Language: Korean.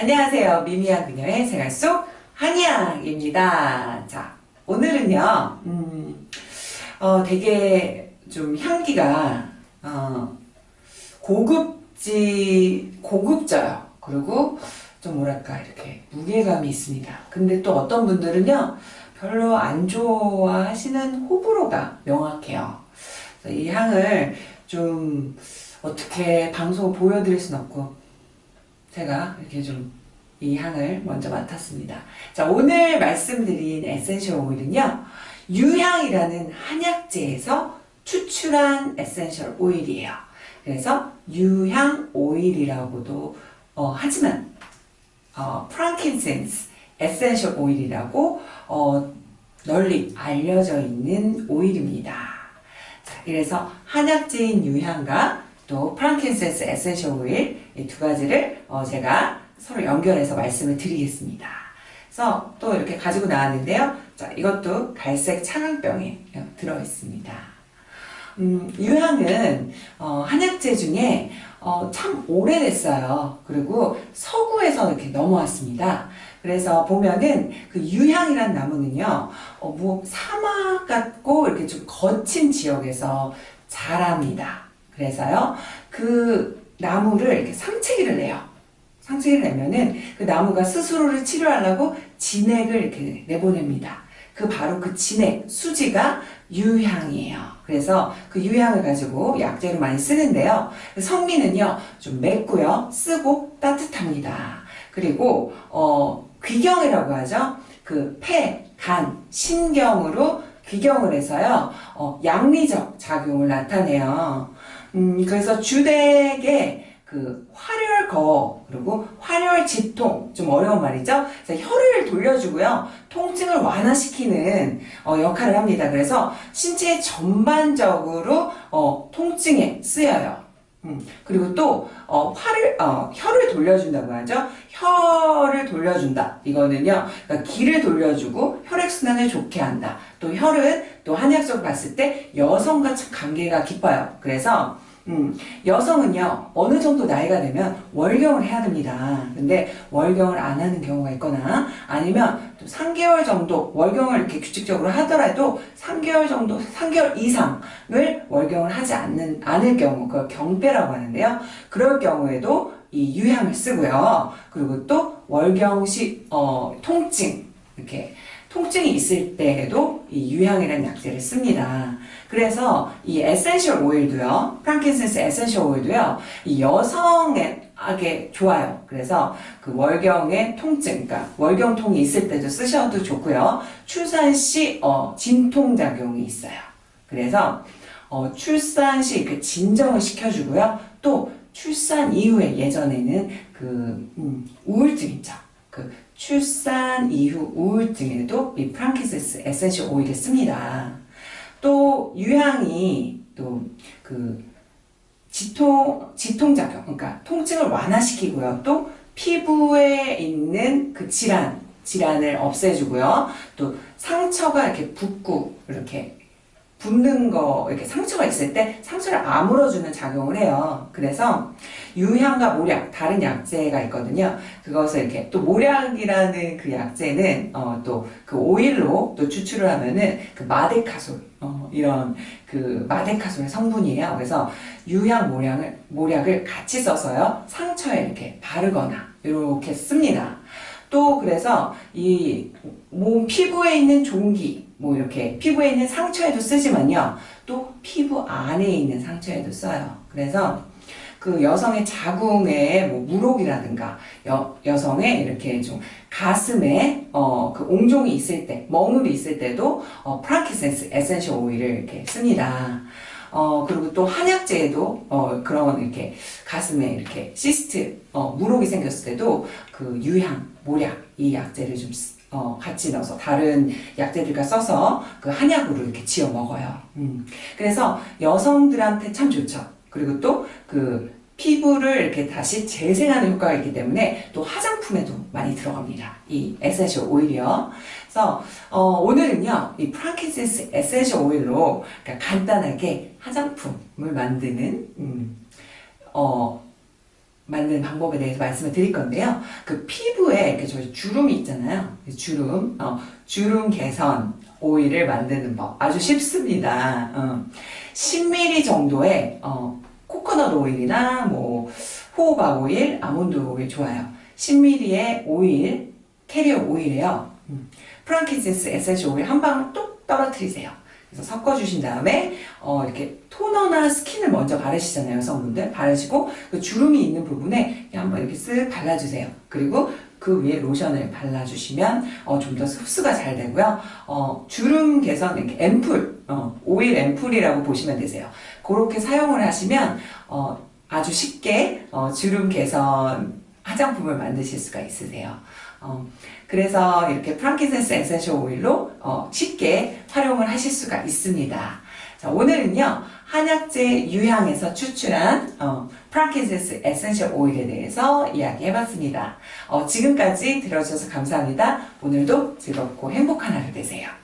안녕하세요. 미미한 그녀의 생활 속 한의학입니다. 자, 오늘은요, 음, 어, 되게 좀 향기가, 어, 고급지, 고급져요. 그리고 좀 뭐랄까, 이렇게 무게감이 있습니다. 근데 또 어떤 분들은요, 별로 안 좋아하시는 호불호가 명확해요. 이 향을 좀 어떻게 방송 보여드릴 순 없고, 제가 이렇게 좀 이 향을 먼저 맡았습니다. 자, 오늘 말씀드린 에센셜 오일은요, 유향이라는 한약재에서 추출한 에센셜 오일이에요. 그래서 유향 오일이라고도 어, 하지만 어, 프랑킨센스 에센셜 오일이라고 어, 널리 알려져 있는 오일입니다. 자, 그래서 한약재인 유향과 또 프랑킨센스 에센셜 오일 이 두 가지를 어, 제가 서로 연결해서 말씀을 드리겠습니다. 그래서 또 이렇게 가지고 나왔는데요. 자, 이것도 갈색 차강병에 들어 있습니다. 음, 유향은 어, 한약재 중에 어, 참 오래됐어요. 그리고 서구에서 이렇게 넘어왔습니다. 그래서 보면은 그 유향이란 나무는요, 어, 뭐 사막 같고 이렇게 좀 거친 지역에서 자랍니다. 그래서요, 그 나무를 이렇게 상체기를 내요. 상체기를 내면은 그 나무가 스스로를 치료하려고 진액을 이렇게 내보냅니다. 그 바로 그 진액, 수지가 유향이에요. 그래서 그 유향을 가지고 약재로 많이 쓰는데요. 성미는요, 좀 맵고요, 쓰고 따뜻합니다. 그리고, 어, 귀경이라고 하죠. 그 폐, 간, 신경으로 귀경을 해서요, 어, 양리적 작용을 나타내요. 음, 그래서 주택의 그 활혈거 그리고 활혈지통 좀 어려운 말이죠. 그래서 혈을 돌려주고요. 통증을 완화시키는 어, 역할을 합니다. 그래서 신체 전반적으로 어, 통증에 쓰여요. 음, 그리고 또 어, 활을 어, 혈을 돌려준다고 하죠. 혈을 돌려준다. 이거는요. 그러니까 기를 돌려주고 혈액 순환을 좋게 한다. 또 혈은 또 한의학적으로 봤을 때 여성과 참 관계가 깊어요. 그래서 음, 여성은요, 어느 정도 나이가 되면 월경을 해야 됩니다. 근데 월경을 안 하는 경우가 있거나 아니면 또 3개월 정도 월경을 이렇게 규칙적으로 하더라도 3개월 정도, 3개월 이상을 월경을 하지 않는, 않을 경우, 그걸 경패라고 하는데요. 그럴 경우에도 이 유향을 쓰고요. 그리고 또 월경시, 어, 통증, 이렇게 통증이 있을 때에도 이 유향이라는 약재를 씁니다. 그래서 이 에센셜 오일도요, 프랑킨센스 에센셜 오일도요, 이 여성에게 좋아요. 그래서 그 월경의 통증, 그러니까 월경통이 있을 때도 쓰셔도 좋고요. 출산 시 어, 진통작용이 있어요. 그래서 어, 출산 시그 진정을 시켜주고요. 또 출산 이후에 예전에는 그 음, 우울증 있죠. 그 출산 이후 우울증에도 이 프랑키센스 에센셜 오일을 씁니다. 또 유향이 또그 지통 지통작용 그러니까 통증을 완화시키고요. 또 피부에 있는 그 질환 질환을 없애주고요. 또 상처가 이렇게 붓고 이렇게 붓는 거 이렇게 상처가 있을 때 상처를 아물어주는 작용을 해요. 그래서 유향과 모략 다른 약재가 있거든요. 그것을 이렇게 또 모략이라는 그 약재는 어, 또그 오일로 또 추출을 하면은 그 마데카솔 어, 이런 그 마데카솔의 성분이에요. 그래서 유향 모략을 모략을 같이 써서요 상처에 이렇게 바르거나 이렇게 씁니다. 또 그래서 이 몸 피부에 있는 종기 뭐 이렇게 피부에 있는 상처에도 쓰지만요. 또 피부 안에 있는 상처에도 써요. 그래서 그 여성의 자궁에 뭐 무록이라든가 여, 여성의 이렇게 좀 가슴에 어, 그 옹종이 있을 때, 멍울이 있을 때도 어, 프랑키센스 에센셜 오일을 이렇게 씁니다. 어, 그리고 또 한약재에도, 어, 그런 이렇게 가슴에 이렇게 시스트, 어, 무록이 생겼을 때도 그 유향, 모략, 이 약재를 좀, 쓰- 어, 같이 넣어서 다른 약재들과 써서 그 한약으로 이렇게 지어 먹어요. 음. 그래서 여성들한테 참 좋죠. 그리고 또 그 피부를 이렇게 다시 재생하는 효과가 있기 때문에 또 화장품에도 많이 들어갑니다. 이 에센셜 오일이요. 그래서 어, 오늘은요, 이 프랑키센스 에센셜 오일로 그러니까 간단하게 화장품을 만드는 음, 어, 만드는 방법에 대해서 말씀을 드릴 건데요. 그 피부에 이렇게 저희 주름이 있잖아요. 그 주름, 어, 주름 개선 오일을 만드는 법 아주 쉽습니다. 어, 10ml 정도의 어, 코코넛 오일이나 뭐 호호바 오일, 아몬드 오일 좋아요. 10ml의 오일, 캐리어 오일이에요. 음, 프랑키센스 에센셜 오일 한 방울 뚝 떨어뜨리세요. 그래서 섞어주신 다음에 어, 이렇게 토너나 스킨을 먼저 바르시잖아요, 여성분들. 바르시고 그 주름이 있는 부분에 한번 이렇게 쓱 발라주세요. 그리고 그 위에 로션을 발라주시면 어, 좀 더 흡수가 잘 되고요. 어, 주름 개선 이렇게 앰플, 어, 오일 앰플이라고 보시면 되세요. 그렇게 사용을 하시면 어, 아주 쉽게 어, 주름 개선 화장품을 만드실 수가 있으세요. 어, 그래서 이렇게 프랑키센스 에센셜 오일로 어, 쉽게 활용을 하실 수가 있습니다. 자, 오늘은요, 한약재 유향에서 추출한 어, 프랑키센스 에센셜 오일에 대해서 이야기해봤습니다. 어, 지금까지 들어주셔서 감사합니다. 오늘도 즐겁고 행복한 하루 되세요.